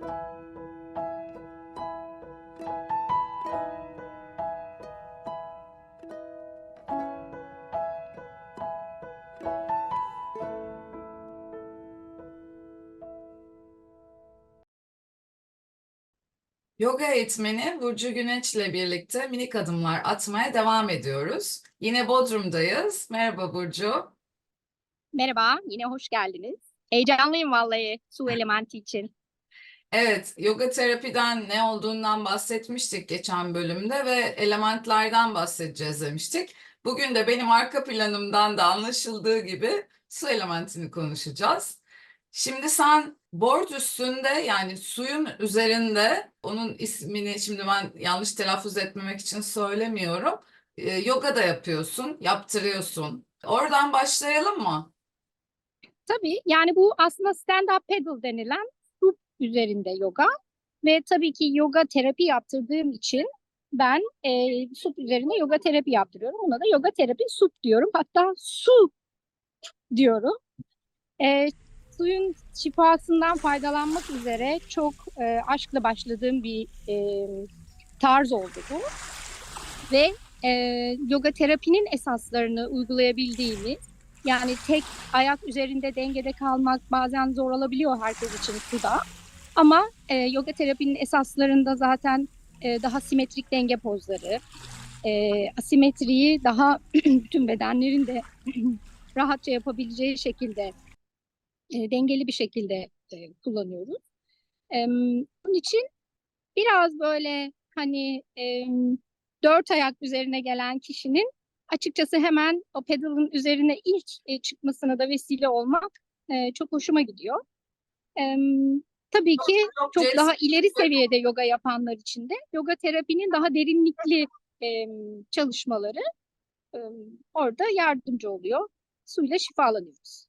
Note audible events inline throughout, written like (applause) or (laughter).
Yoga eğitmeni Burcu Güneş ile birlikte minik adımlar atmaya devam ediyoruz. Yine Bodrum'dayız. Merhaba Burcu. Merhaba, yine hoş geldiniz. Heyecanlıyım vallahi su (laughs) elementi için. Evet, yoga terapiden ne olduğundan bahsetmiştik geçen bölümde ve elementlerden bahsedeceğiz demiştik. Bugün de benim arka planımdan da anlaşıldığı gibi su elementini konuşacağız. Şimdi sen board üstünde yani suyun üzerinde onun ismini şimdi ben yanlış telaffuz etmemek için söylemiyorum. Ee, yoga da yapıyorsun, yaptırıyorsun. Oradan başlayalım mı? Tabii yani bu aslında stand-up paddle denilen üzerinde yoga ve tabii ki yoga terapi yaptırdığım için ben e, su üzerine yoga terapi yaptırıyorum. Buna da yoga terapi sup diyorum. Hatta su diyorum. E, suyun şifasından faydalanmak üzere çok e, aşkla başladığım bir e, tarz oldu bu. Ve e, yoga terapinin esaslarını uygulayabildiğimiz yani tek ayak üzerinde dengede kalmak bazen zor olabiliyor herkes için suda. Ama e, yoga terapinin esaslarında zaten e, daha simetrik denge pozları, e, asimetriyi daha (clears throat) bütün bedenlerin de (clears throat) rahatça yapabileceği şekilde e, dengeli bir şekilde e, kullanıyoruz. E, bunun için biraz böyle hani e, dört ayak üzerine gelen kişinin açıkçası hemen o pedalın üzerine ilk e, çıkmasına da vesile olmak e, çok hoşuma gidiyor. E, tabii ki Çok daha ileri seviyede yoga yapanlar için de yoga terapinin daha derinlikli e, çalışmaları e, orada yardımcı oluyor. Suyla şifalanıyoruz.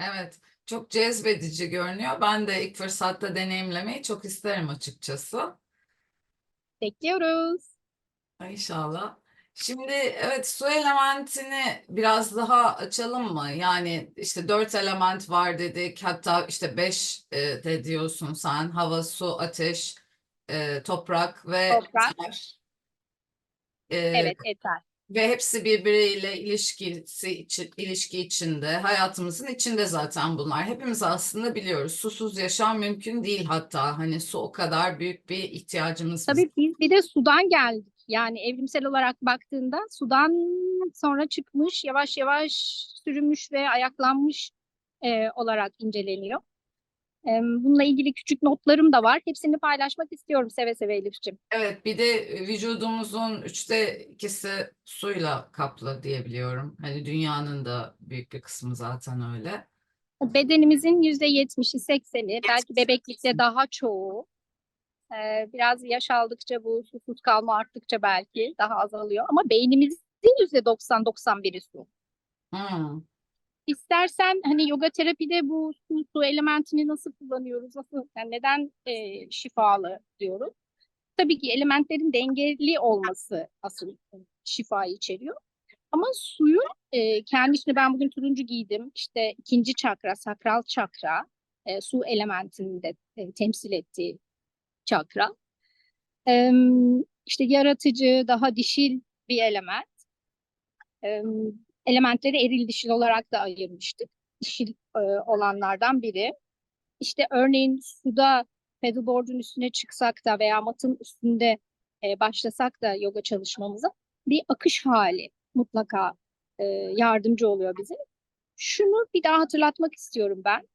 Evet, çok cezbedici görünüyor. Ben de ilk fırsatta deneyimlemeyi çok isterim açıkçası. Bekliyoruz. İnşallah. Şimdi evet su elementini biraz daha açalım mı? Yani işte dört element var dedik. Hatta işte beş e, de diyorsun sen. Hava, su, ateş, e, toprak ve Toprak. eter. E, Evet, yeter. Ve hepsi birbiriyle ilişkisi için, ilişki içinde, hayatımızın içinde zaten bunlar. Hepimiz aslında biliyoruz. Susuz yaşam mümkün değil hatta. Hani su o kadar büyük bir ihtiyacımız bizim. Tabii biz bir de sudan geldik. Yani evrimsel olarak baktığında sudan sonra çıkmış, yavaş yavaş sürünmüş ve ayaklanmış e, olarak inceleniyor. E, bununla ilgili küçük notlarım da var. Hepsini paylaşmak istiyorum seve seve Elif'ciğim. Evet, bir de vücudumuzun üçte ikisi suyla kaplı diyebiliyorum. Hani dünyanın da büyük bir kısmı zaten öyle. Bedenimizin yüzde yetmişi, sekseni, belki bebeklikte daha çoğu. E, biraz yaş aldıkça bu susuz kalma arttıkça belki daha azalıyor. Ama beynimizin yüzde 90-91'i su. Hmm. İstersen hani yoga terapide bu su, su elementini nasıl kullanıyoruz, nasıl, yani neden e, şifalı diyoruz? Tabii ki elementlerin dengeli olması asıl şifayı içeriyor. Ama suyun e, kendi içinde ben bugün turuncu giydim. İşte ikinci çakra, sakral çakra, e, su elementini de e, temsil ettiği çakra. E, işte yaratıcı, daha dişil bir element. E, elementleri eril dişil olarak da ayırmıştık. Dişil e, olanlardan biri. İşte örneğin suda paddleboard'un üstüne çıksak da veya matın üstünde e, başlasak da yoga çalışmamıza bir akış hali mutlaka e, yardımcı oluyor bize. Şunu bir daha hatırlatmak istiyorum ben.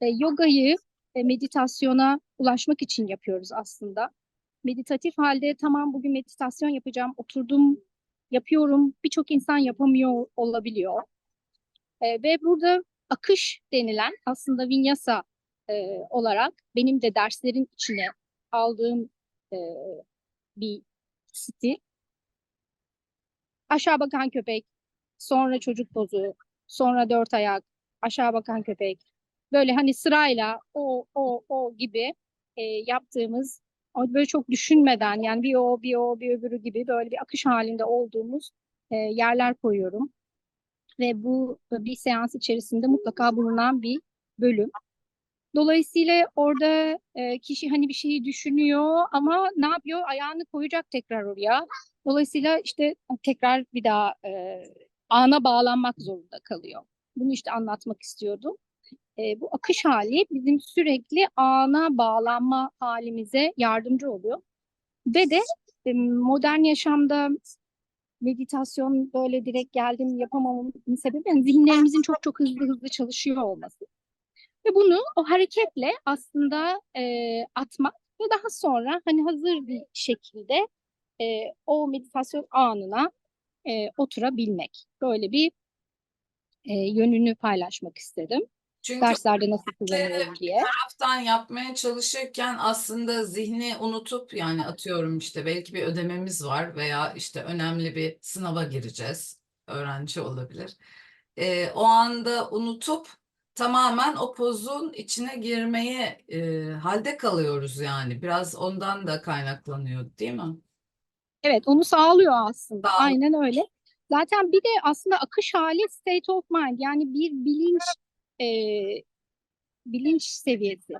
E, yogayı meditasyona ulaşmak için yapıyoruz aslında. Meditatif halde tamam bugün meditasyon yapacağım, oturdum yapıyorum. Birçok insan yapamıyor olabiliyor. E, ve burada akış denilen aslında vinyasa e, olarak benim de derslerin içine aldığım e, bir stil. Aşağı bakan köpek, sonra çocuk pozu, sonra dört ayak, aşağı bakan köpek. Böyle hani sırayla o, o, o gibi e, yaptığımız böyle çok düşünmeden yani bir o, bir o, bir öbürü gibi böyle bir akış halinde olduğumuz e, yerler koyuyorum. Ve bu bir seans içerisinde mutlaka bulunan bir bölüm. Dolayısıyla orada e, kişi hani bir şeyi düşünüyor ama ne yapıyor? Ayağını koyacak tekrar oraya. Dolayısıyla işte tekrar bir daha e, ana bağlanmak zorunda kalıyor. Bunu işte anlatmak istiyordum. E, bu akış hali bizim sürekli ana bağlanma halimize yardımcı oluyor. Ve de e, modern yaşamda meditasyon böyle direkt geldim yapamamamın sebebi yani zihinlerimizin çok çok hızlı hızlı çalışıyor olması. Ve bunu o hareketle aslında e, atmak ve daha sonra hani hazır bir şekilde e, o meditasyon anına e, oturabilmek. Böyle bir e, yönünü paylaşmak istedim. Çünkü Derslerde nasıl kullanılır diye. taraftan yapmaya çalışırken aslında zihni unutup yani atıyorum işte belki bir ödememiz var veya işte önemli bir sınava gireceğiz. Öğrenci olabilir. Ee, o anda unutup tamamen o pozun içine girmeye e, halde kalıyoruz yani. Biraz ondan da kaynaklanıyor değil mi? Evet, onu sağlıyor aslında. Sağlıyor. Aynen öyle. Zaten bir de aslında akış hali state of mind yani bir bilinç e, bilinç seviyesi.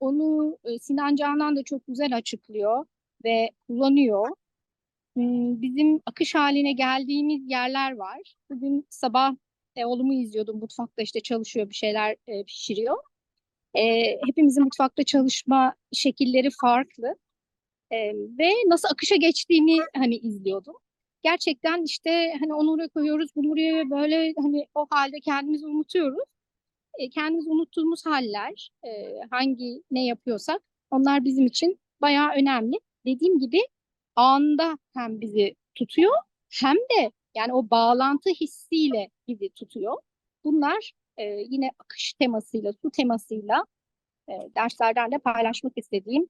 Onu e, Sinan Canan da çok güzel açıklıyor ve kullanıyor. Hmm, Bizim akış haline geldiğimiz yerler var. Bugün sabah e, oğlumu izliyordum mutfakta işte çalışıyor bir şeyler e, pişiriyor. E, hepimizin mutfakta çalışma şekilleri farklı. Ve nasıl akışa geçtiğini hani izliyordum. Gerçekten işte hani onu oraya koyuyoruz, bunu buraya böyle hani o halde kendimizi unutuyoruz. E, kendimizi unuttuğumuz haller, e, hangi ne yapıyorsak onlar bizim için bayağı önemli. Dediğim gibi anda hem bizi tutuyor hem de yani o bağlantı hissiyle bizi tutuyor. Bunlar e, yine akış temasıyla, su temasıyla e, derslerden de paylaşmak istediğim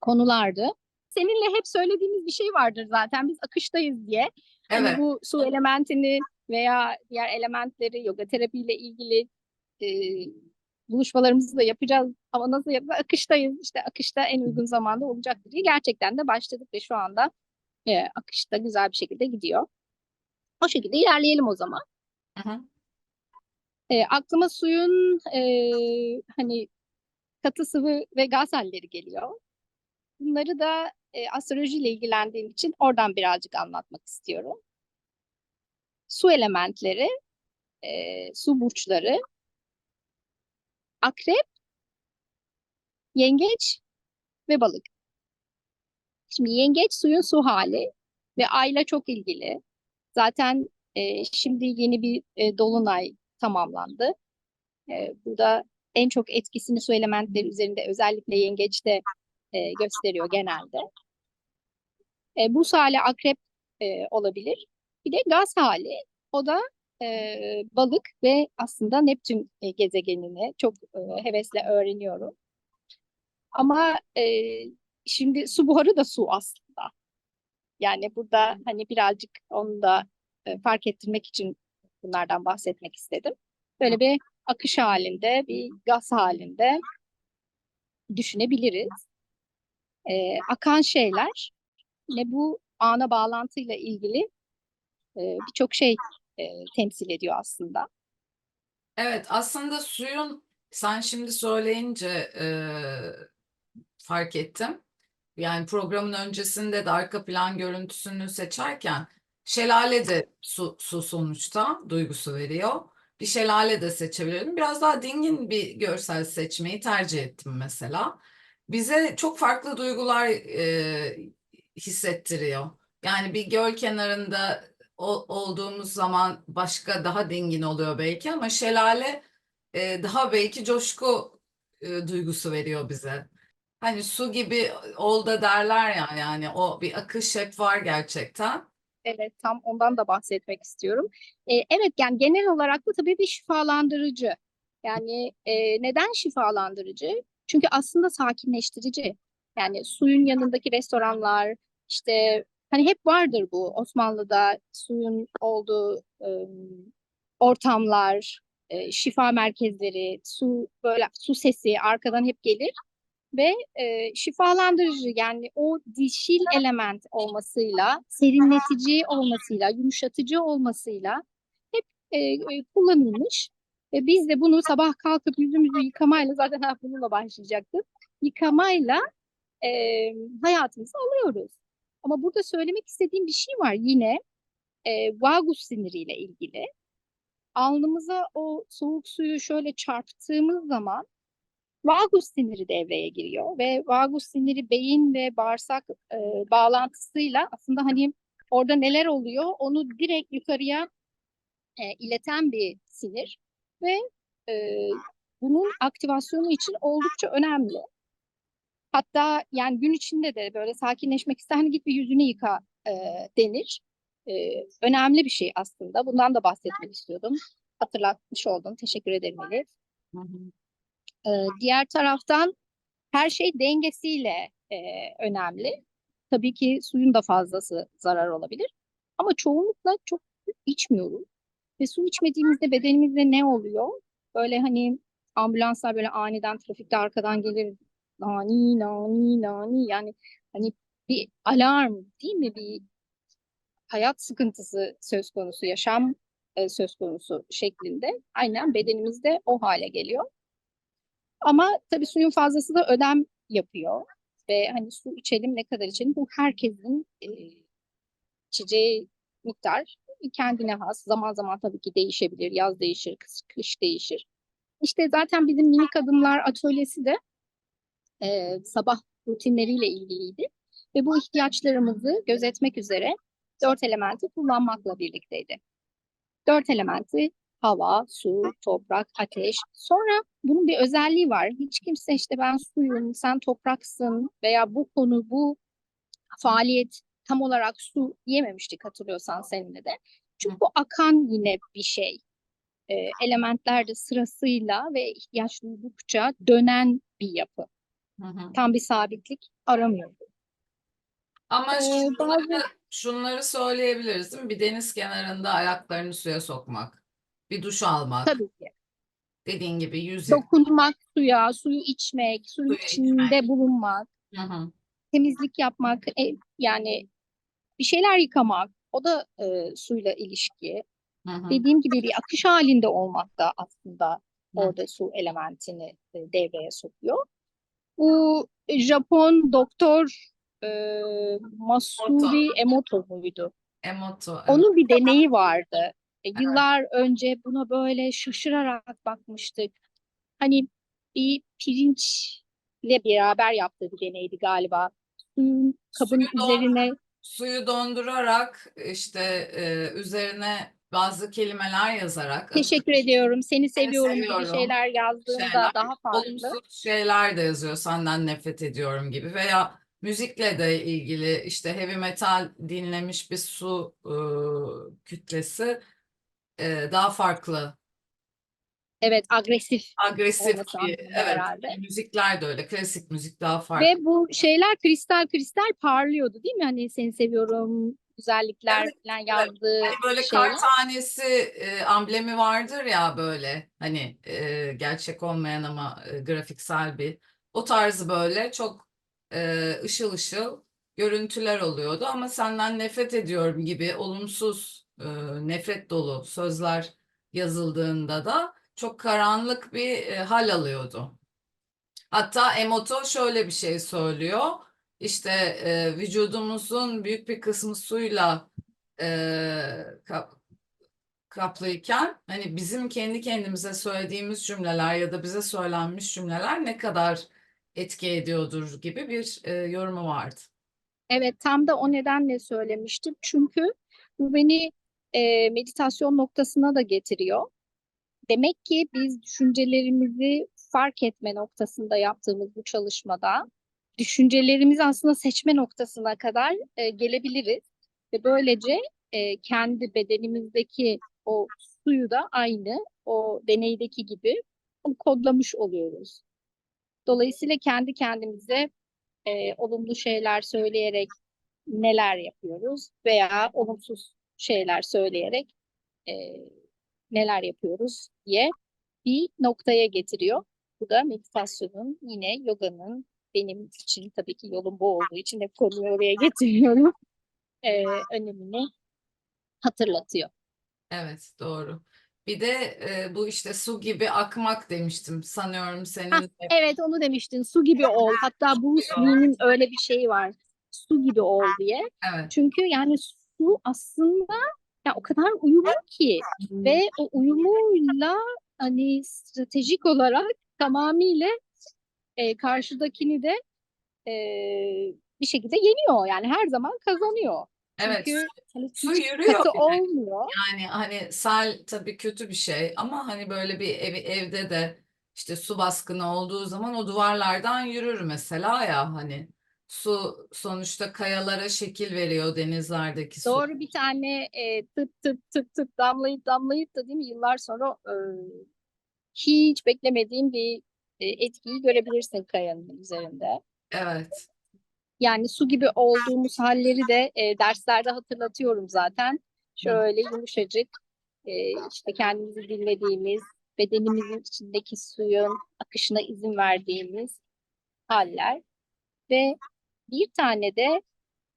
konulardı. Seninle hep söylediğimiz bir şey vardır zaten biz akıştayız diye. Hani Evet. bu su elementini veya diğer elementleri yoga terapiyle ilgili e, buluşmalarımızı da yapacağız ama nasıl yapacağız? Akıştayız. İşte akışta en uygun zamanda olacaktır diye gerçekten de başladık ve şu anda e, akışta güzel bir şekilde gidiyor. O şekilde ilerleyelim o zaman. E, aklıma suyun e, hani katı sıvı ve gaz halleri geliyor. Bunları da e, astrolojiyle ilgilendiğim için oradan birazcık anlatmak istiyorum. Su elementleri, e, su burçları, akrep, yengeç ve balık. Şimdi yengeç suyun su hali ve ayla çok ilgili. Zaten e, şimdi yeni bir e, dolunay tamamlandı. E, burada en çok etkisini su elementleri üzerinde özellikle yengeçte e, gösteriyor genelde. E, buz hali akrep e, olabilir. Bir de gaz hali o da e, balık ve aslında Neptün e, gezegenini çok e, hevesle öğreniyorum. Ama e, şimdi su buharı da su aslında. Yani burada hani birazcık onu da e, fark ettirmek için bunlardan bahsetmek istedim. Böyle bir akış halinde, bir gaz halinde düşünebiliriz. E, akan şeyler ne bu ana bağlantıyla ilgili e, birçok şey e, temsil ediyor aslında. Evet, aslında suyun sen şimdi söyleyince eee, fark ettim. Yani programın öncesinde de arka plan görüntüsünü seçerken şelale de su, su sonuçta duygusu veriyor. Bir şelale de seçebilirim. Biraz daha dingin bir görsel seçmeyi tercih ettim mesela. Bize çok farklı duygular eee, hissettiriyor. Yani bir göl kenarında olduğumuz zaman başka daha dingin oluyor belki ama şelale e, daha belki coşku e, duygusu veriyor bize. Hani su gibi ol derler ya yani o bir akış hep var gerçekten. Evet, tam ondan da bahsetmek istiyorum. E, evet, yani genel olarak da tabii bir şifalandırıcı. Yani e, neden şifalandırıcı? Çünkü aslında sakinleştirici. Yani suyun yanındaki restoranlar, işte hani hep vardır bu Osmanlı'da suyun olduğu e, ortamlar, e, şifa merkezleri, su böyle su sesi arkadan hep gelir ve e, şifalandırıcı yani o dişil element olmasıyla, serinletici olmasıyla, yumuşatıcı olmasıyla hep e, e, kullanılmış. Ve biz de bunu sabah kalkıp yüzümüzü yıkamayla zaten (laughs) bununla başlayacaktım. Yıkamayla e, hayatımıza alıyoruz. Ama burada söylemek istediğim bir şey var yine e, vagus siniriyle ilgili. Alnımıza o soğuk suyu şöyle çarptığımız zaman vagus siniri devreye giriyor ve vagus siniri beyin ve bağırsak e, bağlantısıyla aslında hani orada neler oluyor onu direkt yukarıya e, ileten bir sinir ve e, bunun aktivasyonu için oldukça önemli. Hatta yani gün içinde de böyle sakinleşmek ister hani git bir yüzünü yıka e, denir. E, önemli bir şey aslında. Bundan da bahsetmek istiyordum. Hatırlatmış oldum. Teşekkür ederim Elif. Ee, diğer taraftan her şey dengesiyle e, önemli. Tabii ki suyun da fazlası zarar olabilir. Ama çoğunlukla çok içmiyoruz. Ve su içmediğimizde bedenimizde ne oluyor? Böyle hani ambulanslar böyle aniden trafikte arkadan gelir. Nani nani nani yani hani bir alarm değil mi? Bir hayat sıkıntısı söz konusu, yaşam e, söz konusu şeklinde aynen bedenimizde o hale geliyor. Ama tabii suyun fazlası da ödem yapıyor. Ve hani su içelim ne kadar içelim bu herkesin e, içeceği miktar kendine has. Zaman zaman tabii ki değişebilir. Yaz değişir, kış, kış değişir. İşte zaten bizim minik adımlar atölyesi de e, sabah rutinleriyle ilgiliydi. Ve bu ihtiyaçlarımızı gözetmek üzere dört elementi kullanmakla birlikteydi. Dört elementi hava, su, toprak, ateş. Sonra bunun bir özelliği var. Hiç kimse işte ben suyum, sen topraksın veya bu konu, bu faaliyet tam olarak su diyememiştik hatırlıyorsan seninle de. Çünkü bu akan yine bir şey. Ee, elementler de sırasıyla ve ihtiyaç duydukça dönen bir yapı. Hı hı. Tam bir sabitlik aramıyor. Ama Ee, şunları, bazı- şunları söyleyebiliriz değil mi? Bir deniz kenarında ayaklarını suya sokmak, bir duş almak, Tabii ki. dediğin gibi yüz Dokunmak suya, suyu içmek, suyun Suyu içinde bulunmak. Hı hı. temizlik yapmak, e, yani bir şeyler yıkamak, o da e, suyla ilişki. Hı hı. Dediğim gibi bir akış halinde olmak da aslında Hı. orada su elementini e, devreye sokuyor. Bu Japon doktor e, Masuri Emoto muydu? Emoto. evet. Onun bir deneyi vardı. E, yıllar önce buna böyle şaşırarak bakmıştık. Hani bir pirinçle beraber yaptığı bir deneydi galiba. Suyun kabın Suyu don- üzerine Suyu dondurarak işte e, üzerine bazı kelimeler yazarak teşekkür ediyorum, seni Seni seviyorum gibi seviyorum. şeyler yazdığında Şeyler, daha farklı. olumsuz şeyler de yazıyor senden nefret ediyorum gibi veya müzikle de ilgili işte heavy metal dinlemiş bir su e, kütlesi e, daha farklı Evet, agresif. agresif bir evet herhalde. müzikler de öyle klasik müzik daha farklı. Ve bu şeyler kristal kristal parlıyordu değil mi? Hani seni seviyorum, güzellikler Evet, falan yazdığı Hani böyle şeyler. kar tanesi e, amblemi vardır ya böyle hani e, gerçek olmayan ama e, grafiksel bir o tarzı böyle çok e, ışıl ışıl görüntüler oluyordu ama senden nefret ediyorum gibi olumsuz e, nefret dolu sözler yazıldığında da çok karanlık bir e, hal alıyordu. Hatta Emoto şöyle bir şey söylüyor. İşte e, vücudumuzun büyük bir kısmı suyla e, kap- kaplıyken hani bizim kendi kendimize söylediğimiz cümleler ya da bize söylenmiş cümleler ne kadar etki ediyordur gibi bir e, yorumu vardı. Evet, tam da o nedenle söylemiştim. Çünkü bu beni e, meditasyon noktasına da getiriyor. Demek ki biz düşüncelerimizi fark etme noktasında yaptığımız bu çalışmada düşüncelerimizi aslında seçme noktasına kadar e, gelebiliriz. Ve böylece e, kendi bedenimizdeki o suyu da aynı o deneydeki gibi kodlamış oluyoruz. Dolayısıyla kendi kendimize e, olumlu şeyler söyleyerek neler yapıyoruz veya olumsuz şeyler söyleyerek e, neler yapıyoruz diye bir noktaya getiriyor. Bu da meditasyonun yine yoganın benim için tabii ki yolum bu olduğu için hep konuyu oraya getiriyorum. (laughs) E, önemini hatırlatıyor. Evet, doğru. Bir de e, bu işte su gibi akmak demiştim. Sanıyorum senin de. Evet onu demiştin. Su gibi ol. (laughs) Hatta Bruce Lee'nin öyle bir şeyi var. Su gibi ol diye. Evet. Çünkü yani su aslında ya o kadar uyumlu ki ve o uyumuyla hani stratejik olarak tamamıyla e, karşıdakini de e, bir şekilde yeniyor. Yani her zaman kazanıyor. Evet. Çünkü hani Su yürüyor katı olmuyor. Yani hani sel tabii kötü bir şey ama hani böyle bir ev, evde de işte su baskını olduğu zaman o duvarlardan yürür mesela ya hani su sonuçta kayalara şekil veriyor denizlerdeki su. Doğru bir tane e, tıp tıp tıp tıp damlayıp damlayıp da değil mi yıllar sonra e, hiç beklemediğim bir etkiyi görebilirsin kayanın üzerinde. Evet. Yani su gibi olduğumuz halleri de e, derslerde hatırlatıyorum zaten. Şöyle yumuşacık e, işte kendimizi dinlediğimiz, bedenimizin içindeki suyun akışına izin verdiğimiz haller ve bir tane de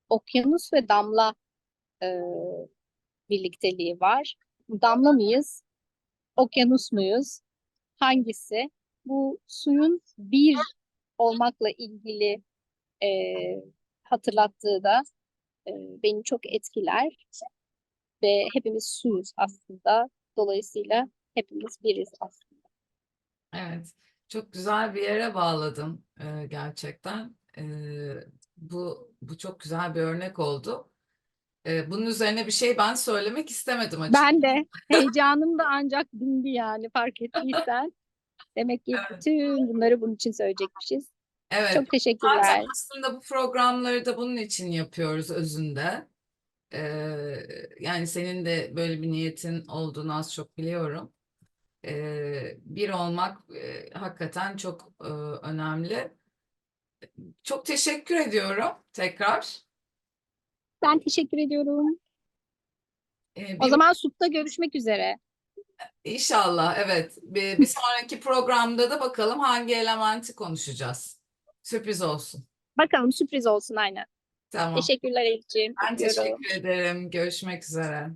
okyanus ve damla e, birlikteliği var. Damla mıyız? Okyanus muyuz? Hangisi? Bu suyun bir olmakla ilgili e, hatırlattığı da e, beni çok etkiler ve hepimiz suyuz aslında. Dolayısıyla hepimiz biriz aslında. Evet, çok güzel bir yere bağladın e, gerçekten. E, bu bu çok güzel bir örnek oldu. E, bunun üzerine bir şey ben söylemek istemedim açıkçası. Ben de heyecanım da ancak dindi yani fark ettiysen. (laughs) Demek ki Evet. bütün bunları bunun için söyleyecekmişiz. Evet, Çok teşekkürler. zaten aslında bu programları da bunun için yapıyoruz özünde. E, yani senin de böyle bir niyetin olduğunu az çok biliyorum. E, bir olmak e, hakikaten çok e, önemli. Çok teşekkür ediyorum tekrar. Ben teşekkür ediyorum. Ee, O bir- zaman SUP'ta görüşmek üzere. İnşallah evet. Bir, bir sonraki programda da bakalım hangi elementi konuşacağız. Sürpriz olsun. Bakalım sürpriz olsun aynen. Tamam. Teşekkürler Elifciğim. Ben teşekkür ederim. Görüşmek üzere.